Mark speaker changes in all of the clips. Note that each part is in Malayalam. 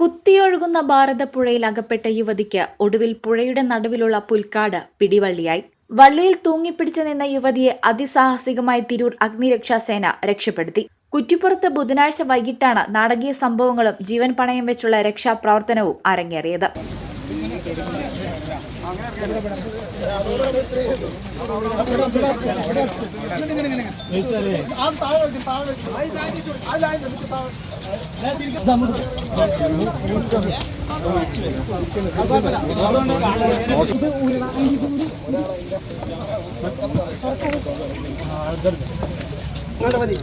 Speaker 1: കുത്തിയൊഴുകുന്ന ഭാരതപ്പുഴയിൽ അകപ്പെട്ട യുവതിക്ക് ഒടുവിൽ പുഴയുടെ നടുവിലുള്ള പുൽക്കാട് പിടിവള്ളിയായി. വള്ളിയിൽ തൂങ്ങിപ്പിടിച്ചു നിന്ന യുവതിയെ അതിസാഹസികമായി തിരൂർ അഗ്നിരക്ഷാസേന രക്ഷപ്പെടുത്തി. കുറ്റിപ്പുറത്ത് ബുധനാഴ്ച വൈകിട്ടാണ് നാടകീയ സംഭവങ്ങളും ജീവൻ പണയം വെച്ചുള്ള രക്ഷാപ്രവർത്തനവും അരങ്ങേറിയത്. ഇങ്ങോട്ട് മതി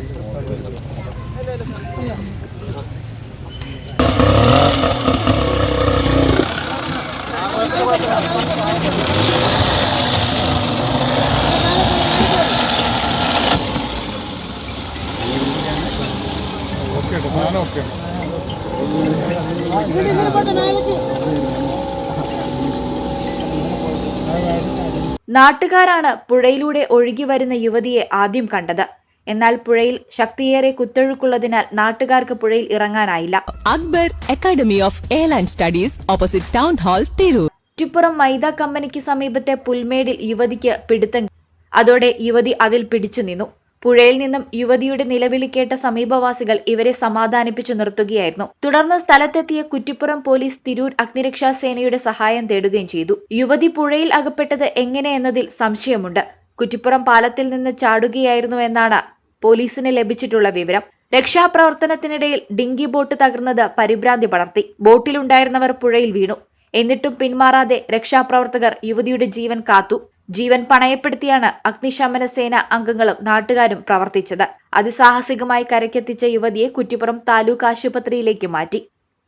Speaker 1: നാട്ടുകാരാണ് പുഴയിലൂടെ ഒഴുകി വരുന്ന യുവതിയെ ആദ്യം കണ്ടത്. എന്നാൽ പുഴയിൽ ശക്തിയേറെ കുത്തൊഴുക്കുള്ളതിനാൽ നാട്ടുകാർക്ക് പുഴയിൽ ഇറങ്ങാനായില്ല.
Speaker 2: Akbar academy of airline studies opposite town hall Tirur.
Speaker 1: Chuttupuram മൈദ കമ്പനിക്ക് സമീപത്തെ പുൽമേടിൽ യുവതിക്ക് പിടുത്തം അതോടെ യുവതി അതിൽ പിടിച്ചു നിന്നു. പുഴയിൽ നിന്നും യുവതിയുടെ നിലവിളി കേട്ട സമീപവാസികൾ ഇവരെ സമാധാനിപ്പിച്ചു നിർത്തുകയായിരുന്നു. തുടർന്ന് സ്ഥലത്തെത്തിയ കുറ്റിപ്പുറം പോലീസ് തിരൂർ അഗ്നിരക്ഷാ സേനയുടെ സഹായം തേടുകയും ചെയ്തു. യുവതി പുഴയിൽ അകപ്പെട്ടത് എങ്ങനെയെന്നതിൽ സംശയമുണ്ട്. കുറ്റിപ്പുറം പാലത്തിൽ നിന്ന് ചാടുകയായിരുന്നു എന്നാണ് പോലീസിന് ലഭിച്ചിട്ടുള്ള വിവരം. രക്ഷാപ്രവർത്തനത്തിനിടയിൽ ഡിങ്കി ബോട്ട് തകർന്നത് പരിഭ്രാന്തി പടർത്തി. ബോട്ടിലുണ്ടായിരുന്നവർ പുഴയിൽ വീണു. എന്നിട്ടും പിന്മാറാതെ രക്ഷാപ്രവർത്തകർ യുവതിയുടെ ജീവൻ കാത്തു. ജീവൻ പണയപ്പെടുത്തിയാണ് അഗ്നിശമന സേന അംഗങ്ങളും നാട്ടുകാരും പ്രവർത്തിച്ചത്. അതിസാഹസികമായി കരയ്ക്കെത്തിച്ച യുവതിയെ കുറ്റിപ്പുറം താലൂക്ക് ആശുപത്രിയിലേക്ക് മാറ്റി.